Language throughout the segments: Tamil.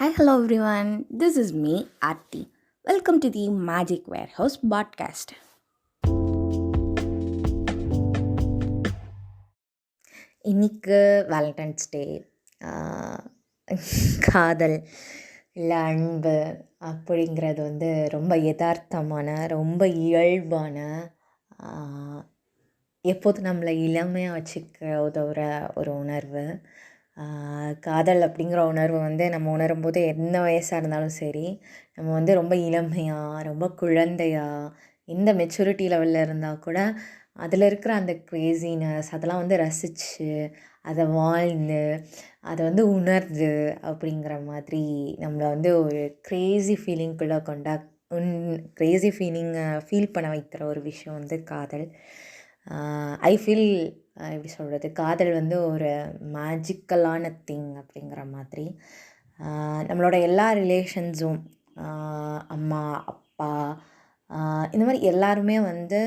Hi hello everyone this is me Aarthi welcome to the magic warehouse podcast இன்னைக்கு வேலண்டைன்ஸ் டே காதல் இல்லை அன்பு அப்படிங்கிறது வந்து ரொம்ப யதார்த்தமான ரொம்ப இயல்பான எப்போது எப்போதும் நம்மளை இளமையாக வச்சுக்க உதவுற ஒரு உணர்வு. காதல் அப்படிங்கிற உணர்வு வந்து நம்ம உணரும்போது எந்த வயசாக இருந்தாலும் சரி நம்ம வந்து ரொம்ப இளமையாக ரொம்ப குழந்தையாக எந்த மெச்சூரிட்டி லெவலில் இருந்தால் கூட அதில் இருக்கிற அந்த க்ரேசினஸ் அதெல்லாம் வந்து ரசித்து அதை வாழ்ந்து அதை வந்து உணர்ந்து அப்படிங்கிற மாதிரி நம்மளை வந்து ஒரு க்ரேசி ஃபீலிங்குள்ளே கொண்டா உன் க்ரேசி ஃபீலிங்கை ஃபீல் பண்ண வைக்கிற ஒரு விஷயம் வந்து காதல். ஐ ஃபீல் எப்படி சொல்கிறது காதல் வந்து ஒரு மேஜிக்கலான திங் அப்படிங்கிற மாதிரி. நம்மளோட எல்லா ரிலேஷன்ஸும் அம்மா அப்பா இந்த மாதிரி எல்லாருமே வந்து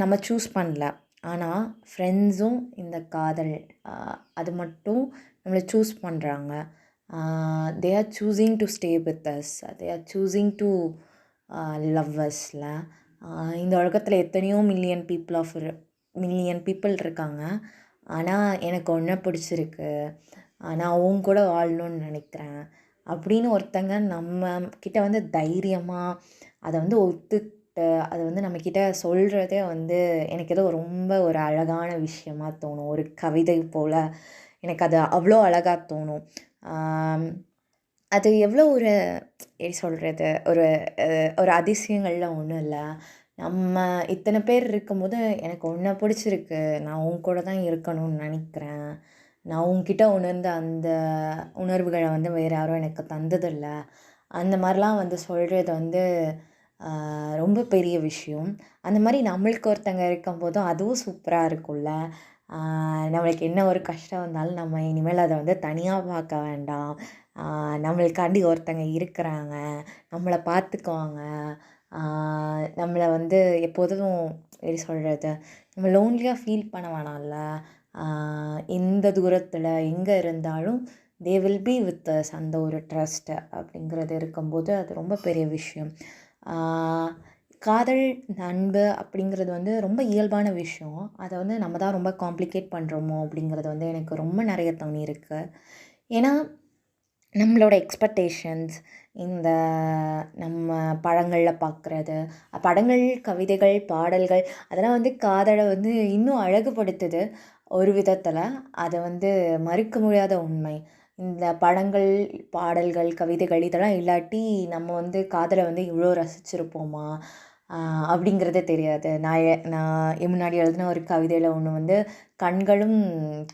நம்ம சூஸ் பண்ணல. ஆனால் ஃப்ரெண்ட்ஸும் இந்த காதல் அது மட்டும் நம்மளை சூஸ் பண்ணுறாங்க they are choosing to stay with us they are choosing to லவ்வர்ஸில் இந்த உலகத்தில் எத்தனையோ million people of million people இருக்காங்க. ஆனால் எனக்கு ஒன்றை பிடிச்சிருக்கு. நான் அவங்க கூட வாழணும்னு நினைக்கிறேன். அப்படின்னு ஒருத்தங்க நம்ம கிட்ட வந்து தைரியமாக அதை வந்து ஒத்துக்கிட்டு அதை வந்து நம்மக்கிட்ட சொல்கிறதே வந்து எனக்கு ஏதோ ரொம்ப ஒரு அழகான விஷயமா தோணும். ஒரு கவிதை போல் எனக்கு அது அவ்வளோ அழகாக தோணும். அது எவ்வளோ ஒரு எப்படி சொல்கிறது ஒரு ஒரு அதிசயங்களில் ஒன்றும் இல்லை. நம்ம இத்தனை பேர் இருக்கும்போது எனக்கு ஒன்றை பிடிச்சிருக்கு. நான் உன் கூட தான் இருக்கணும்னு நினைக்கிறேன். நான் உன்கிட்ட உணர்ந்த அந்த உணர்வுகளை வந்து வேறு யாரும் எனக்கு தந்ததில்ல. அந்த மாதிரிலாம் வந்து சொல்கிறது வந்து ரொம்ப பெரிய விஷயம். அந்த மாதிரி நம்மளுக்கு ஒருத்தங்க இருக்கும்போதும் அதுவும் சூப்பராக இருக்கும்ல. நம்மளுக்கு என்ன ஒரு கஷ்டம் வந்தாலும் நம்ம இனிமேல் அதை வந்து தனியாக பார்க்க வேண்டாம். நம்மளுக்காண்டி ஒருத்தங்க இருக்கிறாங்க. நம்மளை பார்த்துக்குவாங்க நம்மளை வந்து எப்போதும் எப்படி சொல்கிறது நம்ம லோன்லியாக ஃபீல் பண்ண வேணாம்ல எந்த தூரத்தில் எங்கே இருந்தாலும் they will be with us அந்த ஒரு ட்ரஸ்ட்டு அப்படிங்கிறது இருக்கும்போது அது ரொம்ப பெரிய விஷயம். காதல் அன்பு அப்படிங்கிறது வந்து ரொம்ப இயல்பான விஷயம். அதை வந்து நம்ம தான் ரொம்ப காம்ப்ளிகேட் பண்ணுறோமோ அப்படிங்கிறது வந்து எனக்கு ரொம்ப நிறைய தோணி இருக்குது ஏன்னா நம்மளோட எக்ஸ்பெக்டேஷன்ஸ் இந்த நம்ம படங்களில் பார்க்குறது படங்கள் கவிதைகள் பாடல்கள் அதெல்லாம் வந்து காதலை வந்து இன்னும் அழகுபடுத்துது ஒரு விதத்தில். அதை வந்து மறுக்க முடியாத உண்மை. இந்த படங்கள் பாடல்கள் கவிதைகள் இதெல்லாம் இல்லாட்டி நம்ம வந்து காதலை வந்து இவ்வளோ ரசிச்சிருப்போமா? அப்படிங்கிறதே தெரியாது. நான் நான் முன்னாடி எழுதின ஒரு கவிதையில் ஒன்று வந்து கண்களும்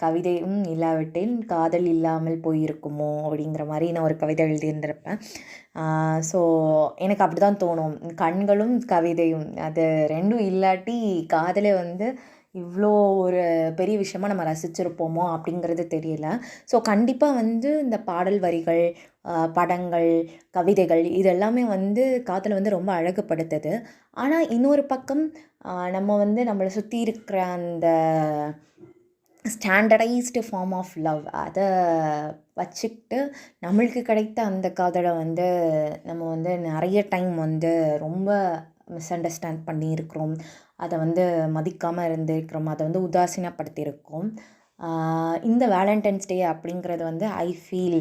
கவிதையும் இல்லாவிட்டில் காதல் இல்லாமல் போயிருக்குமோ? அப்படிங்கிற மாதிரி நான் ஒரு கவிதை எழுதியிருந்திருப்பேன். ஸோ எனக்கு அப்படி தான் தோணும். கண்களும் கவிதையும் அது ரெண்டும் இல்லாட்டி காதலே வந்து இவ்வளோ ஒரு பெரிய விஷயமா நம்ம ரசிச்சிருப்போமோ அப்படிங்கிறது தெரியல. ஸோ கண்டிப்பாக வந்து இந்த பாடல் வரிகள் படங்கள் கவிதைகள் இது எல்லாமே வந்து காதலை வந்து ரொம்ப அழகுபடுத்துது. ஆனால் இன்னொரு பக்கம் நம்ம வந்து நம்மளை சுற்றி இருக்கிற அந்த ஸ்டாண்டர்டைஸ்டு ஃபார்ம் ஆஃப் லவ் அதை வச்சுக்கிட்டு நம்மளுக்கு கிடைத்த அந்த காதலை வந்து நம்ம வந்து நிறைய டைம் வந்து ரொம்ப மிஸ் அண்டர்ஸ்டாண்ட் பண்ணியிருக்கிறோம். அதை வந்து மதிக்காமல் இருந்திருக்கிறோம். அதை வந்து உதாசீனப்படுத்தியிருக்கோம். இந்த வேலண்டைன்ஸ் டே அப்படிங்கிறது வந்து ஐ ஃபீல்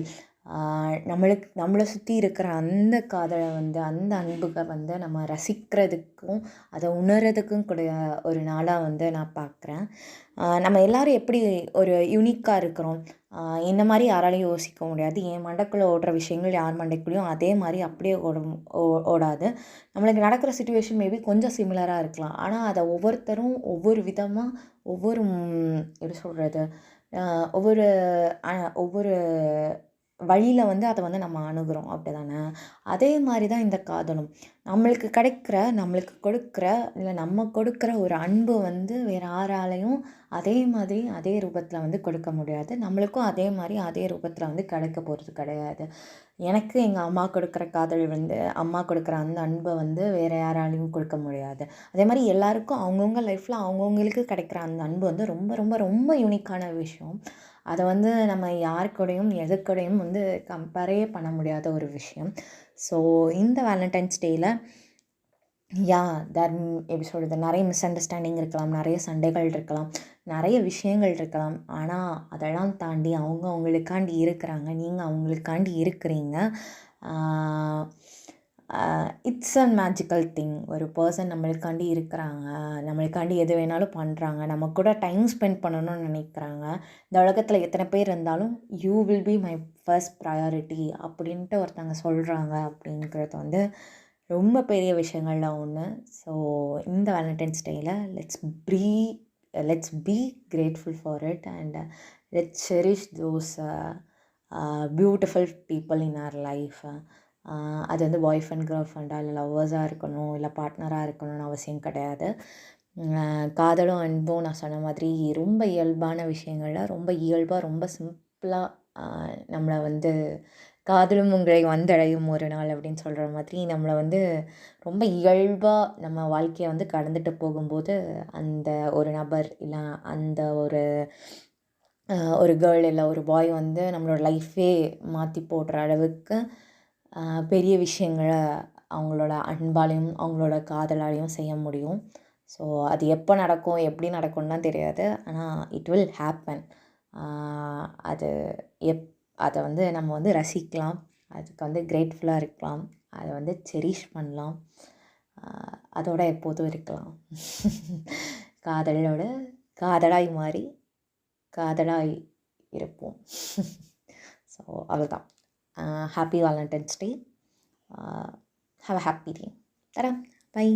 நம்மளுக்கு நம்மளை சுற்றி இருக்கிற அந்த காதலை வந்து அந்த அன்புகளை வந்து நம்ம ரசிக்கிறதுக்கும் அதை உணர்கிறதுக்கும் கூட ஒரு நாளாக வந்து நான் பார்க்குறேன். நம்ம எல்லோரும் எப்படி ஒரு யூனிக்காக இருக்கிறோம்? இந்த என்ன மாதிரி யாராலையும் யோசிக்க முடியாது. என் மண்டைக்குள்ளே ஓடுற விஷயங்கள் யார் மண்டைக்குள்ளேயும் அதே மாதிரி அப்படியே ஓடும் ஓ- ஓடாது. நம்மளுக்கு நடக்கிற சுச்சுவேஷன் மேபி கொஞ்சம் சிமிலராக இருக்கலாம். ஆனால் அதை ஒவ்வொருத்தரும் ஒவ்வொரு விதமாக ஒவ்வொரு எப்படி சொல்கிறது ஒவ்வொரு ஒவ்வொரு வழியில் வந்து அதை வந்து நம்ம அணுகிறோம். அப்படி தானே அதே மாதிரி தான் இந்த காதலும். நம்மளுக்கு கிடைக்கிற நம்மளுக்கு கொடுக்குற இல்லை நம்ம கொடுக்குற ஒரு அன்பு வந்து வேறு யாராலையும் அதே மாதிரி அதே ரூபத்தில் வந்து கொடுக்க முடியாது. நம்மளுக்கும் அதே மாதிரி அதே ரூபத்தில் வந்து கிடைக்க போகிறது கிடையாது. எனக்கு எங்கள் அம்மா கொடுக்குற காதல் வந்து அம்மா கொடுக்குற அந்த அன்பை வந்து வேறு யாராலையும் கொடுக்க முடியாது. அதே மாதிரி எல்லாருக்கும் அவங்கவுங்க லைஃப்பில் அவங்கவுங்களுக்கு கிடைக்கிற அந்த அன்பு வந்து ரொம்ப ரொம்ப ரொம்ப யூனிக்கான விஷயம். அதை வந்து நம்ம யார் கூடயும் எது கூடயும் வந்து கம்பேரே பண்ண முடியாத ஒரு விஷயம். ஸோ இந்த வேலண்டைன்ஸ் டேயில் யா தர் எப்படி சொல்கிறது நிறைய மிஸ் அண்டர்ஸ்டாண்டிங் இருக்கலாம் நிறைய சண்டைகள் இருக்கலாம் நிறைய விஷயங்கள் இருக்கலாம். ஆனால் அதெல்லாம் தாண்டி அவங்க அவங்களுக்காண்டி இருக்கிறாங்க நீங்கள் அவங்களுக்காண்டி இருக்கிறீங்க. இட்ஸ் அ மேஜிக்கல் திங் ஒரு பர்சன் நம்மளுக்காண்டி இருக்கிறாங்க நம்மளுக்காண்டி எது வேணாலும் பண்ணுறாங்க நம்ம கூட டைம் ஸ்பெண்ட் பண்ணணும்னு நினைக்கிறாங்க. இந்த உலகத்தில் எத்தனை பேர் இருந்தாலும் you will be my first priority அப்படின்ட்டு ஒருத்தவங்க சொல்கிறாங்க அப்படிங்கிறது வந்து ரொம்ப பெரிய விஷயங்களில் ஒன்று ஸோ இந்த வேலண்டைன்ஸ் டேயில் let's free let's be grateful for it and let's cherish those beautiful people in our life அது வந்து பாய் ஃப்ரெண்ட் கேர்ள் ஃப்ரெண்டாக இல்லை லவ்வர்ஸாக இருக்கணும் இல்லை பார்ட்னராக இருக்கணும்னு அவசியம் கிடையாது. காதலும் அன்பும் நான் சொன்ன மாதிரி ரொம்ப இயல்பான விஷயங்களில் ரொம்ப இயல்பாக ரொம்ப சிம்பிளாக நம்மளை வந்து காதலும் உங்களை வந்தடையும் ஒரு நாள் அப்படின்னு சொல்கிற மாதிரி நம்மளை வந்து ரொம்ப இயல்பாக நம்ம வாழ்க்கையை வந்து கடந்துட்டு போகும்போது அந்த ஒரு நபர் இல்லை அந்த ஒரு ஒரு கேர்ள் இல்லை ஒரு பாய் வந்து நம்மளோட லைஃபே மாற்றி போடுற அளவுக்கு பெரிய விஷயங்களை அவங்களோட அன்பாலையும் அவங்களோட காதலாலையும் செய்ய முடியும். ஸோ அது எப்போ நடக்கும் எப்படி நடக்கும்லாம் தெரியாது. ஆனால் இட் வில் ஹேப்பன் அது எப் அதை வந்து நம்ம வந்து ரசிக்கலாம். அதுக்கு வந்து கிரேட்ஃபுல்லாக இருக்கலாம். அதை வந்து செரிஷ் பண்ணலாம். அதோட எப்போதும் இருக்கலாம். காதலோட காதலாய் மாறி காதலாய் இருப்போம். ஸோ அவ்வளோதான் happy Valentine's day have a happy day தரேன் பை